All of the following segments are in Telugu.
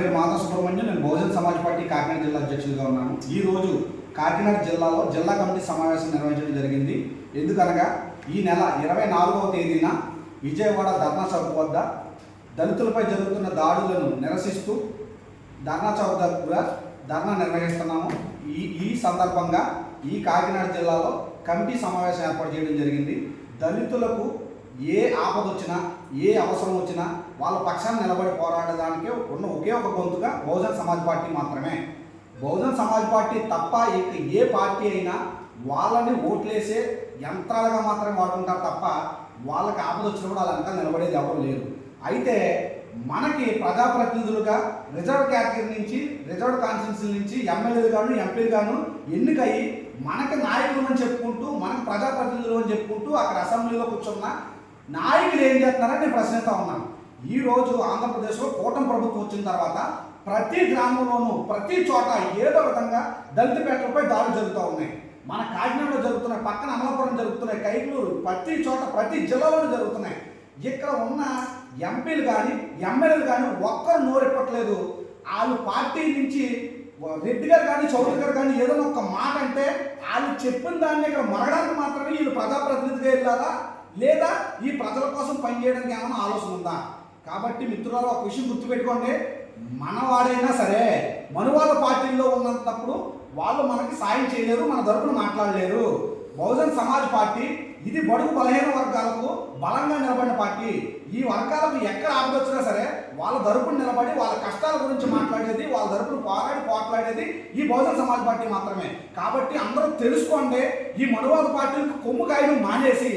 సుబ్రహ్మణ్యం నేను బహుజన్ సమాజ్ పార్టీ కాకినాడ జిల్లా అధ్యక్షుడిగా ఉన్నాను. ఈ రోజు కాకినాడ జిల్లాలో జిల్లా కమిటీ సమావేశం నిర్వహించడం జరిగింది. ఎందుకనగా ఈ నెల ఇరవై నాలుగవ తేదీన విజయవాడ ధర్నా చౌక్ వద్ద దళితులపై జరుగుతున్న దాడులను నిరసిస్తూ ధర్నా చౌక్ దగ్గర ధర్నా నిర్వహిస్తున్నాము. ఈ ఈ సందర్భంగా ఈ కాకినాడ జిల్లాలో కమిటీ సమావేశం ఏర్పాటు చేయడం జరిగింది. దళితులకు ఏ ఆపద వచ్చినా ఏ అవసరం వచ్చినా వాళ్ళ పక్షాన్ని నిలబడి పోరాడడానికి ఉన్న ఒకే ఒక గొంతుగా బహుజన్ సమాజ్ పార్టీ మాత్రమే. బహుజన్ సమాజ్ పార్టీ తప్ప ఇక ఏ పార్టీ అయినా వాళ్ళని ఓట్లేసే యంత్రాలుగా మాత్రమే వాడుకుంటారు తప్ప వాళ్ళకి ఆపద వచ్చినప్పుడు వాళ్ళంతా నిలబడేది ఎవరు లేరు. అయితే మనకి ప్రజాప్రతినిధులుగా రిజర్వ్ కేటగిరీ నుంచి రిజర్వ్ కాన్స్టిట్యూన్సీ నుంచి ఎమ్మెల్యేలు గాను ఎంపీలు గాను ఎన్నికయ్యి మనకి నాయకులు అని చెప్పుకుంటూ మనకి ప్రజాప్రతినిధులు అని చెప్పుకుంటూ అక్కడ అసెంబ్లీలో కూర్చున్న నాయకులు ఏం చేస్తున్నారని నేను ప్రశ్నిస్తా ఉన్నాను ఈరోజు ఆంధ్రప్రదేశ్లో కూటమి ప్రభుత్వం వచ్చిన తర్వాత ప్రతి గ్రామంలోనూ ప్రతి చోట ఏదో విధంగా దళిత పేటలపై దాడులు జరుగుతూ ఉన్నాయి. మన కాకినాడలో జరుగుతున్నాయి పక్కన అమలాపురం జరుగుతున్నాయి కైకలూరు ప్రతి చోట ప్రతి జిల్లాలోనూ జరుగుతున్నాయి. ఇక్కడ ఉన్న ఎంపీలు కానీ ఎమ్మెల్యేలు కానీ ఒక్కరు నోరెప్పట్లేదు వాళ్ళు పార్టీ నుంచి రెడ్డి గారు కానీ చౌదరి గారు కానీ ఏదైనా ఒక మాట అంటే వాళ్ళు చెప్పిన దాన్ని ఇక్కడ మరగడానికి మాత్రమే వీళ్ళు ప్రజాప్రతినిధిగా వెళ్ళారా? లేదా ఈ ప్రజల కోసం పనిచేయడానికి ఏమైనా ఆలోచన ఉందా? కాబట్టి మిత్రులలో ఒక విషయం గుర్తుపెట్టుకోండి. మనవాడైనా సరే మనువాద పార్టీల్లో ఉన్నప్పుడు వాళ్ళు మనకి సాయం చేయలేరు మన తరపున మాట్లాడలేరు. బహుజన్ సమాజ్ పార్టీ ఇది బడుగు బలహీన వర్గాలకు బలంగా నిలబడిన పార్టీ. ఈ వర్గాలకు ఎక్కడ ఆపదొచ్చినా సరే వాళ్ళ తరపున నిలబడి వాళ్ళ కష్టాల గురించి మాట్లాడేది వాళ్ళ తరపున పోరాడి పోట్లాడేది ఈ బహుజన్ సమాజ్ పార్టీ మాత్రమే. కాబట్టి అందరూ తెలుసుకోండి ఈ మనువాద పార్టీలకు కొమ్ము కాయలు మానేసి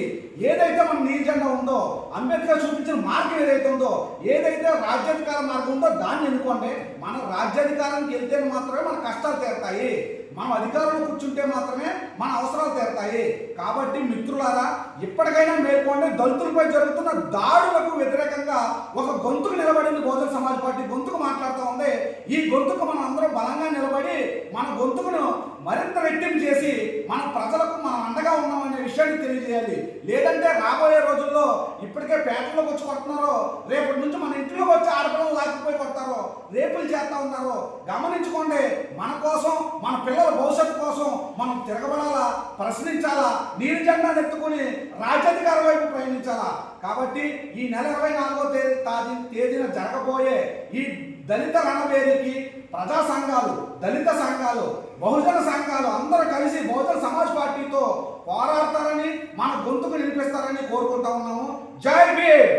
మన ఉందో అంబేద్కర్ చూపించిన మార్గం ఏదైతే ఉందో ఏదైతే రాజ్యాధికార మార్గం ఉందో దాన్ని ఎన్నుకోండి. మన రాజ్యాధికారానికి వెళ్తే మాత్రమే మన కష్టాలు తీరుతాయి. మనం అధికారంలో కూర్చుంటే మాత్రమే మన అవసరాలు తీరుతాయి. కాబట్టి మిత్రులారా ఇప్పటికైనా మేల్కోండి. దళితులపై జరుగుతున్న దాడులకు వ్యతిరేకంగా ఒక గొంతుకు నిలబడింది బహుజన సమాజ్ పార్టీ. గొంతుకు మాట్లాడుతూ ఉంది. ఈ గొంతుకు మనం అందరం బలంగా నిలబడి మన గొంతుకును మరింత రెట్టింపు చేసి మన ప్రజలకు మనం అండగా ఉన్నామనే విషయాన్ని తెలియజేయాలి. లేదంటే రాబోయే రోజుల్లో ఇప్పటికే పేటలోకి వచ్చి కొడుతున్నారో రేపటి నుంచి మన ఇంట్లో వచ్చి ఆడపిల్లలు లాక్కుపోయి కొడతారో రేపులు చేస్తూ ఉన్నారో గమనించుకోండి మన కోసం మన పిల్లల భవిష్యత్తు కోసం మనం తిరగబడాలా ప్రశ్నించాలా నీరు జెండా ఎత్తుకుని రాజ్యాధికార వైపు ప్రయాణించాలా? కాబట్టి ఈ నెల ఇరవై నాలుగో తేదీ తాజీ తేదీన జరగబోయే ఈ దళిత రణవేదికి ప్రజా సంఘాలు దళిత సంఘాలు బహుజన సంఘాలు అందరూ కలిసి బహుజన సమాజ్ పార్టీతో పోరాడతారని మన గొంతుకు నిలిపిస్తారని కోరుకుంటా ఉన్నాము. జై భీమ్!